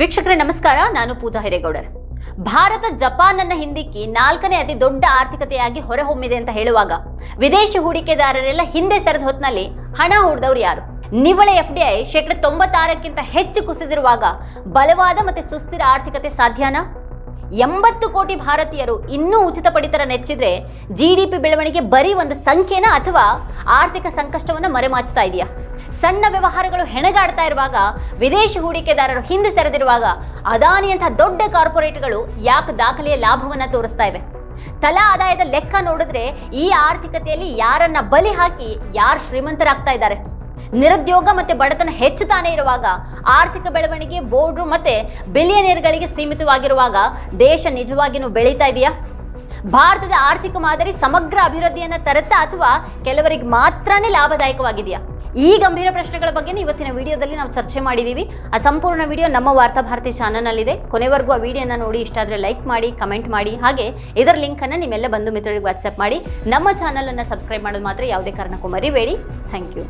ವೀಕ್ಷಕರೇ, ನಮಸ್ಕಾರ. ನಾನು ಪೂಜಾ ಹಿರೇಗೌಡರ್. ಭಾರತ, ಜಪಾನ್ ಅನ್ನ ಹಿಂದಿಕ್ಕಿ ನಾಲ್ಕನೇ ಅತಿ ದೊಡ್ಡ ಆರ್ಥಿಕತೆಯಾಗಿ ಹೊರಹೊಮ್ಮಿದೆ ಅಂತ ಹೇಳುವಾಗ, ವಿದೇಶಿ ಹೂಡಿಕೆದಾರರೆಲ್ಲ ಹಿಂದೆ ಸರಿದ ಹೊತ್ತಿನಲ್ಲಿ ಹಣ ಹೂಡಿದವರು ಯಾರು? ನಿವ್ವಳ ಎಫ್ ಡಿ ಐ ಶೇಕಡ ತೊಂಬತ್ತಾರಕ್ಕಿಂತ ಹೆಚ್ಚು ಕುಸಿದಿರುವಾಗ ಬಲವಾದ ಮತ್ತೆ ಸುಸ್ಥಿರ ಆರ್ಥಿಕತೆ ಸಾಧ್ಯನಾ? ಎಂಬತ್ತು ಕೋಟಿ ಭಾರತೀಯರು ಇನ್ನೂ ಉಚಿತ ಪಡಿತರ ನೆಚ್ಚಿದ್ರೆ ಜಿ ಡಿ ಪಿ ಬೆಳವಣಿಗೆ ಬರೀ ಒಂದು ಸಂಖ್ಯೆನ ಅಥವಾ ಆರ್ಥಿಕ ಸಂಕಷ್ಟವನ್ನು ಮರೆಮಾಚ್ತಾ ಇದೆಯಾ? ಸಣ್ಣ ವ್ಯವಹಾರಗಳು ಹೆಣಗಾಡ್ತಾ ಇರುವಾಗ, ವಿದೇಶಿ ಹೂಡಿಕೆದಾರರು ಹಿಂದೆ ಸೆರೆದಿರುವಾಗ ಅದಾನಿಯಂತಹ ದೊಡ್ಡ ಕಾರ್ಪೊರೇಟ್ಗಳು ಯಾಕೆ ದಾಖಲೆಯ ಲಾಭವನ್ನ ತೋರಿಸ್ತಾ ಇವೆ? ತಲಾ ಆದಾಯದ ಲೆಕ್ಕ ನೋಡಿದ್ರೆ ಈ ಆರ್ಥಿಕತೆಯಲ್ಲಿ ಯಾರನ್ನ ಬಲಿ ಹಾಕಿ ಯಾರು ಶ್ರೀಮಂತರಾಗ್ತಾ ಇದ್ದಾರೆ? ನಿರುದ್ಯೋಗ ಮತ್ತೆ ಬಡತನ ಹೆಚ್ಚುತ್ತಾನೆ ಇರುವಾಗ, ಆರ್ಥಿಕ ಬೆಳವಣಿಗೆ ಬೋರ್ಡ್ ಮತ್ತೆ ಬಿಲಿಯನೇರ್ಗಳಿಗೆ ಸೀಮಿತವಾಗಿರುವಾಗ ದೇಶ ನಿಜವಾಗಿಯೂ ಬೆಳೀತಾ ಇದೆಯಾ? ಭಾರತದ ಆರ್ಥಿಕ ಮಾದರಿ ಸಮಗ್ರ ಅಭಿವೃದ್ಧಿಯನ್ನ ತರುತ್ತಾ ಅಥವಾ ಕೆಲವರಿಗೆ ಮಾತ್ರನೇ ಲಾಭದಾಯಕವಾಗಿದೆಯಾ? ಈ ಗಂಭೀರ ಪ್ರಶ್ನೆಗಳ ಬಗ್ಗೆ ಇವತ್ತಿನ ವಿಡಿಯೋದಲ್ಲಿ ನಾವು ಚರ್ಚೆ ಮಾಡಿದ್ದೀವಿ ಆ ಸಂಪೂರ್ಣ ವಿಡಿಯೋ ನಮ್ಮ ವಾರ್ತಾ ಭಾರತಿ ಚಾನಲ್ನಲ್ಲಿದೆ. ಕೊನೆವರೆಗೂ ಆ ವಿಡಿಯೋನ ನೋಡಿ, ಇಷ್ಟ ಆದರೆ ಲೈಕ್ ಮಾಡಿ, ಕಮೆಂಟ್ ಮಾಡಿ, ಹಾಗೆ ಇದರ ಲಿಂಕನ್ನು ನಿಮ್ಮೆಲ್ಲ ಬಂಧು ಮಿತ್ರರಿಗೆ ವಾಟ್ಸಪ್ ಮಾಡಿ. ನಮ್ಮ ಚಾನಲನ್ನು ಸಬ್ಸ್ಕ್ರೈಬ್ ಮಾಡೋದು ಮಾತ್ರ ಯಾವುದೇ ಕಾರಣಕ್ಕೂ ಮರಿಬೇಡಿ. Thank you.